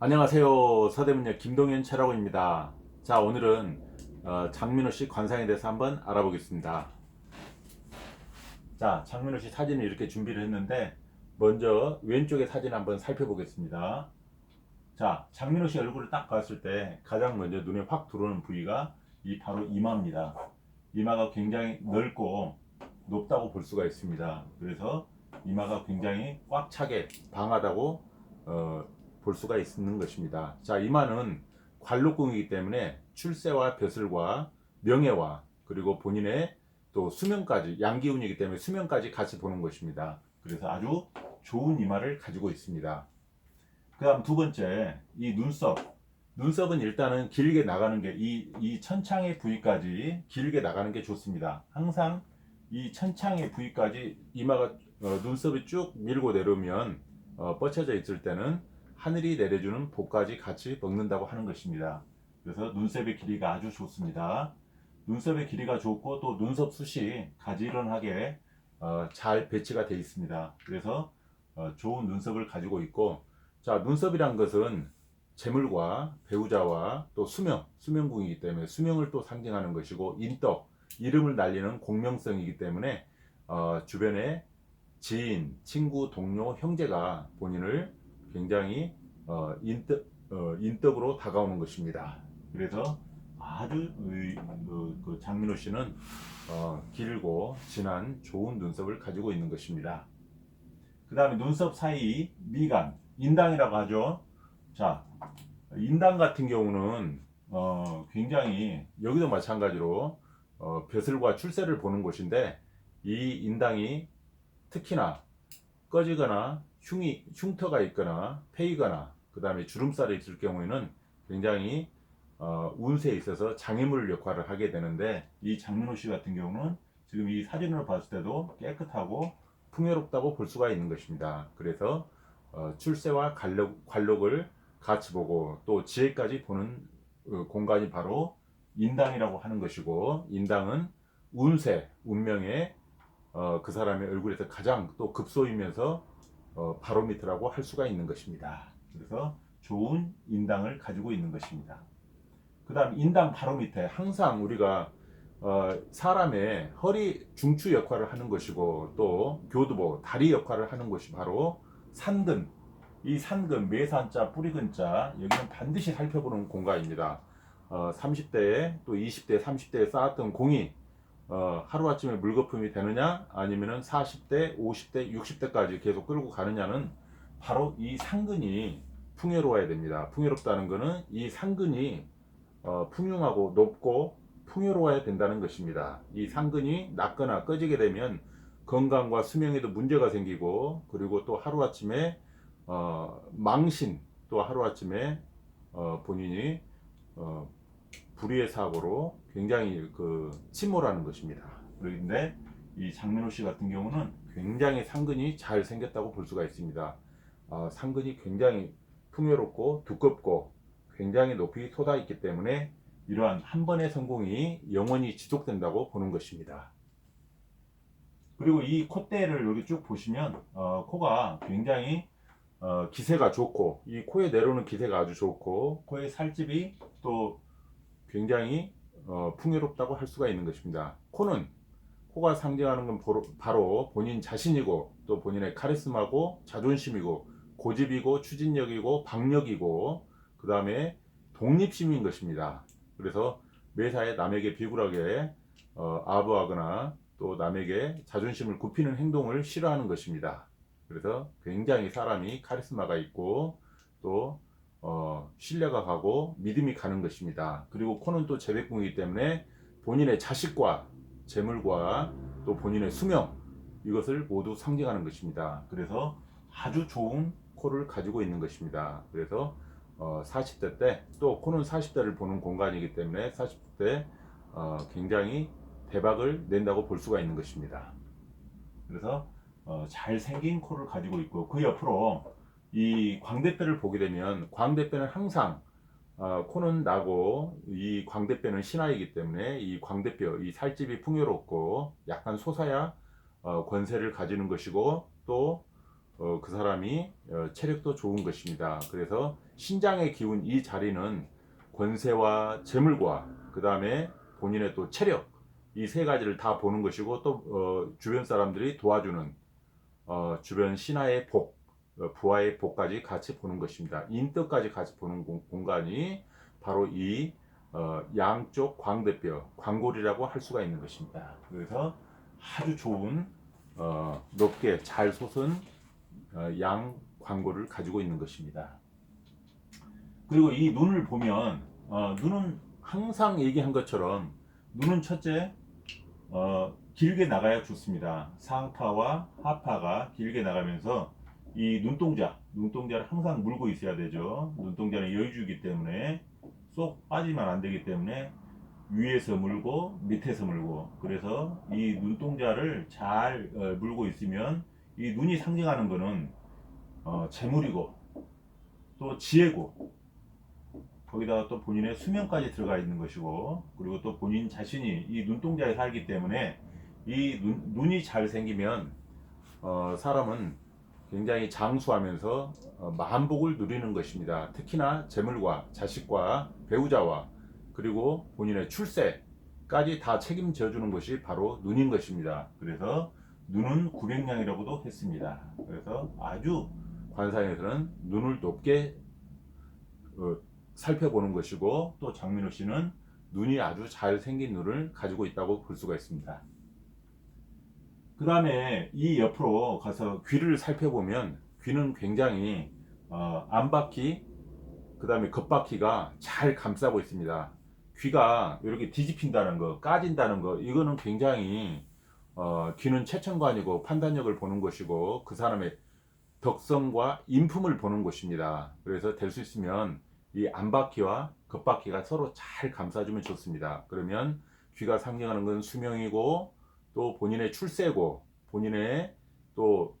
안녕하세요. 서대문역 김동현 최라고입니다. 자, 오늘은 어, 장민호 씨 관상에 대해서 한번 알아보겠습니다. 자, 장민호 씨 사진을 이렇게 준비를 했는데 먼저 왼쪽의 사진 한번 살펴보겠습니다. 자, 장민호 씨 얼굴을 딱 봤을 때 가장 먼저 눈에 확 들어오는 부위가 이 바로 이마입니다. 이마가 굉장히 넓고 높다고 볼 수가 있습니다. 그래서 이마가 굉장히 꽉 차게 방하다고 어, 볼 수가 있는 것입니다. 자, 이마는 관록궁이기 때문에 출세와 벼슬과 명예와 그리고 본인의 또 수명까지 양기운이기 때문에 수명까지 같이 보는 것입니다. 그래서 아주 좋은 이마를 가지고 있습니다. 그다음 두 번째 이 눈썹. 눈썹은 일단은 길게 나가는 게 이 이 천창의 부위까지 길게 나가는 게 좋습니다. 항상 이 천창의 부위까지 이마가 어, 눈썹이 쭉 밀고 내려오면 어, 뻗쳐져 있을 때는 하늘이 내려주는 복까지 같이 먹는다고 하는 것입니다. 그래서 눈썹의 길이가 아주 좋습니다. 눈썹의 길이가 좋고 또 눈썹 숱이 가지런하게 어, 잘 배치가 되어 있습니다. 그래서 어, 좋은 눈썹을 가지고 있고 자 눈썹이란 것은 재물과 배우자와 또 수명, 수명궁이기 때문에 수명을 또 상징하는 것이고 인덕, 이름을 날리는 공명성이기 때문에 어, 주변에 지인, 친구, 동료, 형제가 본인을 굉장히 어, 인덕, 어, 인덕으로 다가오는 것입니다. 그래서 아주 의- 그, 그 장민호 씨는 어, 길고 진한 좋은 눈썹을 가지고 있는 것입니다. 그 다음에 눈썹 사이 미간, 인당이라고 하죠. 자, 인당 같은 경우는 어, 굉장히 여기도 마찬가지로 어, 벼슬과 출세를 보는 곳인데 이 인당이 특히나 꺼지거나 흉이 흉터가 있거나 패이거나 그 다음에 주름살이 있을 경우에는 굉장히 어, 운세에 있어서 장애물 역할을 하게 되는데 이 장민호 씨 같은 경우는 지금 이 사진을 봤을 때도 깨끗하고 풍요롭다고 볼 수가 있는 것입니다. 그래서 어, 출세와 관록, 관록을 같이 보고 또 지혜까지 보는 어, 공간이 바로 인당이라고 하는 것이고 인당은 운세, 운명의 어, 그 사람의 얼굴에서 가장 또 급소이면서 어, 바로미터라고 할 수가 있는 것입니다. 그래서 좋은 인당을 가지고 있는 것입니다. 그 다음 인당 바로 밑에 항상 우리가 어, 사람의 허리 중추 역할을 하는 것이고 또 교두보 다리 역할을 하는 것이 바로 산근 이 산근 매산자 뿌리근자 여기는 반드시 살펴보는 공간입니다. 어, 30대에 또 20대 30대에 쌓았던 공이 어, 하루아침에 물거품이 되느냐 아니면은 40대 50대 60대까지 계속 끌고 가느냐는 바로 이 상근이 풍요로워야 됩니다. 풍요롭다는 것은 이 상근이 어, 풍요하고 높고 풍요로워야 된다는 것입니다. 이 상근이 낮거나 꺼지게 되면 건강과 수명에도 문제가 생기고 그리고 또 하루아침에 어, 망신 또 하루아침에 어, 본인이 어, 불의의 사고로 굉장히 그 침몰하는 것입니다. 그런데 이 장민호 씨 같은 경우는 굉장히 상근이 잘 생겼다고 볼 수가 있습니다. 어, 상근이 굉장히 풍요롭고 두껍고 굉장히 높이 솟아 있기 때문에 이러한 한 번의 성공이 영원히 지속된다고 보는 것입니다. 그리고 이 콧대를 여기 쭉 보시면 어, 코가 굉장히 어, 기세가 좋고 이 코에 내려오는 기세가 아주 좋고 코의 살집이 또 굉장히 어, 풍요롭다고 할 수가 있는 것입니다. 코는 코가 상징하는 건 바로, 바로 본인 자신이고 또 본인의 카리스마고 자존심이고 고집이고 추진력이고 박력이고 그 다음에 독립심인 것입니다. 그래서 매사에 남에게 비굴하게 어, 아부하거나 또 남에게 자존심을 굽히는 행동을 싫어하는 것입니다. 그래서 굉장히 사람이 카리스마가 있고 또 어, 신뢰가 가고 믿음이 가는 것입니다. 그리고 코는 또 재백궁이기 때문에 본인의 자식과 재물과 또 본인의 수명 이것을 모두 상징하는 것입니다. 그래서 아주 좋은 코를 가지고 있는 것입니다. 그래서 어, 40대 때 또 코는 40대를 보는 공간이기 때문에 40대 어, 굉장히 대박을 낸다고 볼 수가 있는 것입니다. 그래서 어, 잘생긴 코를 가지고 있고 그 옆으로 이 광대뼈를 보게 되면 광대뼈는 항상 어, 코는 나고 이 광대뼈는 신하이기 때문에 이 광대뼈 이 살집이 풍요롭고 약간 솟아야 어, 권세를 가지는 것이고 또 어, 그 사람이 어, 체력도 좋은 것입니다. 그래서 신장의 기운 이 자리는 권세와 재물과 그 다음에 본인의 또 체력 이 세 가지를 다 보는 것이고 또 어, 주변 사람들이 도와주는 어, 주변 신하의 복, 어, 부하의 복까지 같이 보는 것입니다. 인덕까지 같이 보는 공, 공간이 바로 이 어, 양쪽 광대뼈, 광골이라고 할 수가 있는 것입니다. 그래서 아주 좋은 어, 높게 잘 솟은 어, 양 광골을 가지고 있는 것입니다. 그리고 이 눈을 보면 어, 눈은 항상 얘기한 것처럼 눈은 첫째 어, 길게 나가야 좋습니다. 상파와 하파가 길게 나가면서 이 눈동자, 눈동자를 항상 물고 있어야 되죠. 눈동자는 여유주기 때문에 쏙 빠지면 안 되기 때문에 위에서 물고 밑에서 물고 그래서 이 눈동자를 잘 어, 물고 있으면 이 눈이 상징하는 거는 어, 재물이고 또 지혜고 거기다가 또 본인의 수명까지 들어가 있는 것이고 그리고 또 본인 자신이 이 눈동자에 살기 때문에 이 눈, 눈이 잘 생기면 어, 사람은 굉장히 장수하면서 어, 만복을 누리는 것입니다. 특히나 재물과 자식과 배우자와 그리고 본인의 출세까지 다 책임져 주는 것이 바로 눈인 것입니다. 그래서 눈은 900냥이라고도 했습니다. 그래서 아주 관상에서는 눈을 높게 어, 살펴보는 것이고 또 장민호 씨는 눈이 아주 잘 생긴 눈을 가지고 있다고 볼 수가 있습니다. 그 다음에 이 옆으로 가서 귀를 살펴보면 귀는 굉장히 어, 안바퀴 그 다음에 겉바퀴가 잘 감싸고 있습니다. 귀가 이렇게 뒤집힌다는 거, 까진다는 거, 이거는 굉장히 어, 귀는 최천관이고 판단력을 보는 것이고 그 사람의 덕성과 인품을 보는 것입니다. 그래서 될 수 있으면 이 안바퀴와 겉바퀴가 서로 잘 감싸주면 좋습니다. 그러면 귀가 상징하는 건 수명이고 또 본인의 출세고 본인의 또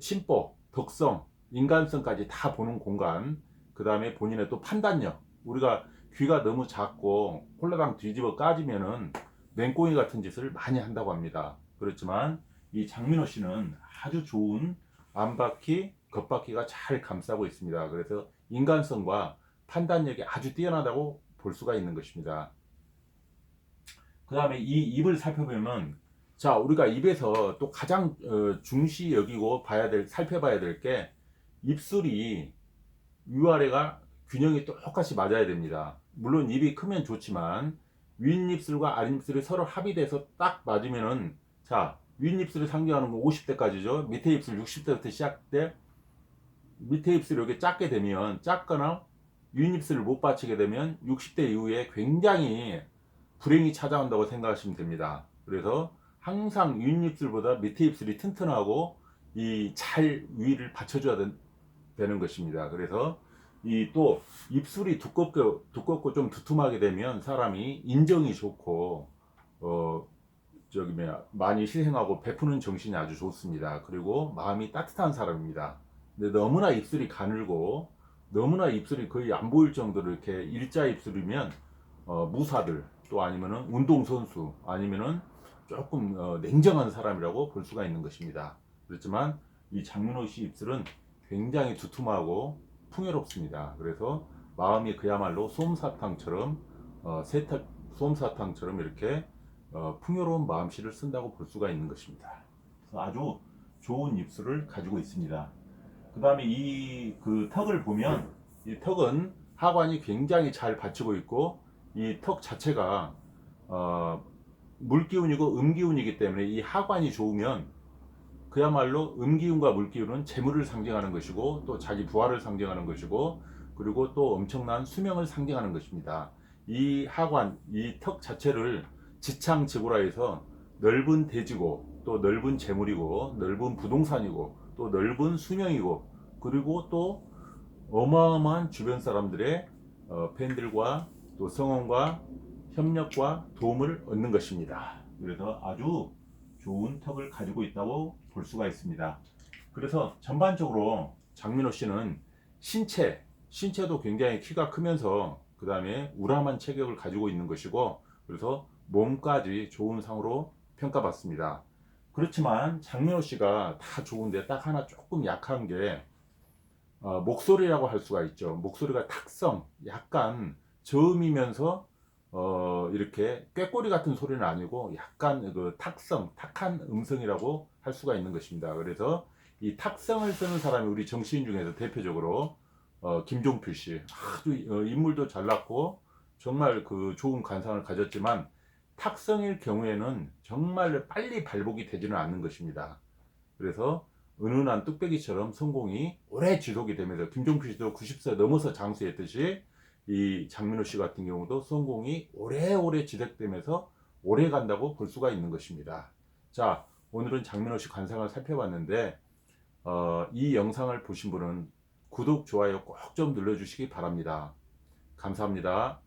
신법, 덕성, 인간성까지 다 보는 공간 그 다음에 본인의 또 판단력 우리가 귀가 너무 작고 홀라당 뒤집어 까지면은 맹꽁이 같은 짓을 많이 한다고 합니다. 그렇지만 이 장민호 씨는 아주 좋은 안바퀴, 겉바퀴가 잘 감싸고 있습니다. 그래서 인간성과 판단력이 아주 뛰어나다고 볼 수가 있는 것입니다. 그 다음에 이 입을 살펴보면 자 우리가 입에서 또 가장 어, 중시 여기고 봐야 될 살펴봐야 될 게 입술이 위아래가 균형이 똑같이 맞아야 됩니다. 물론 입이 크면 좋지만 윗입술과 아랫입술이 서로 합의돼서 딱 맞으면은 자 윗입술이 상징하는 건 50대까지죠. 밑에 입술 60대부터 시작돼 밑에 입술이 이렇게 작게 되면 작거나 윗입술을 못 받치게 되면 60대 이후에 굉장히 불행이 찾아온다고 생각하시면 됩니다. 그래서 항상 윗입술보다 밑에 입술이 튼튼하고 이 잘 위를 받쳐줘야 된- 되는 것입니다. 그래서 이 또 입술이 두껍게 두껍고 좀 두툼하게 되면 사람이 인정이 좋고 어 저기 뭐야 많이 희생하고 베푸는 정신이 아주 좋습니다. 그리고 마음이 따뜻한 사람입니다. 근데 너무나 입술이 가늘고 너무나 입술이 거의 안 보일 정도로 이렇게 일자 입술이면 어, 무사들 또 아니면은 운동선수 아니면은 조금 어, 냉정한 사람이라고 볼 수가 있는 것입니다. 그렇지만 이 장민호 씨 입술은 굉장히 두툼하고 풍요롭습니다. 그래서 마음이 그야말로 솜사탕처럼 어, 세탁 솜사탕처럼 이렇게 어, 풍요로운 마음씨를 쓴다고 볼 수가 있는 것입니다. 아주 좋은 입술을 가지고 있습니다. 그 다음에 이 그 턱을 보면 이 턱은 하관이 굉장히 잘 받치고 있고 이 턱 자체가 어, 물기운이고 음기운이기 때문에 이 하관이 좋으면 그야말로 음기운과 물기운은 재물을 상징하는 것이고 또 자기 부하를 상징하는 것이고 그리고 또 엄청난 수명을 상징하는 것입니다. 이 하관, 이 턱 자체를 지창지구라 해서 넓은 대지고 또 넓은 재물이고 넓은 부동산이고 또 넓은 수명이고 그리고 또 어마어마한 주변 사람들의 어, 팬들과 또 성원과 협력과 도움을 얻는 것입니다. 그래서 아주 좋은 턱을 가지고 있다고 볼 수가 있습니다. 그래서 전반적으로 장민호 씨는 신체, 신체도 굉장히 키가 크면서 그 다음에 우람한 체격을 가지고 있는 것이고 그래서 몸까지 좋은 상으로 평가받습니다. 그렇지만 장민호 씨가 다 좋은데 딱 하나 조금 약한 게 어, 목소리라고 할 수가 있죠. 목소리가 탁성, 약간 저음이면서 어, 이렇게 꾀꼬리 같은 소리는 아니고 약간 그 탁성, 탁한 음성이라고 할 수가 있는 것입니다. 그래서 이 탁성을 쓰는 사람이 우리 정치인 중에서 대표적으로 어, 김종필 씨 아주 어, 인물도 잘났고 정말 그 좋은 관상을 가졌지만 탁성일 경우에는 정말 빨리 발복이 되지는 않는 것입니다. 그래서 은은한 뚝배기처럼 성공이 오래 지속이 되면서 김종필 씨도 90세 넘어서 장수했듯이 이 장민호 씨 같은 경우도 성공이 오래오래 지속되면서 오래 간다고 볼 수가 있는 것입니다. 자, 오늘은 장민호 씨 관상을 살펴봤는데 어, 이 영상을 보신 분은 구독, 좋아요 꼭 좀 눌러주시기 바랍니다. 감사합니다.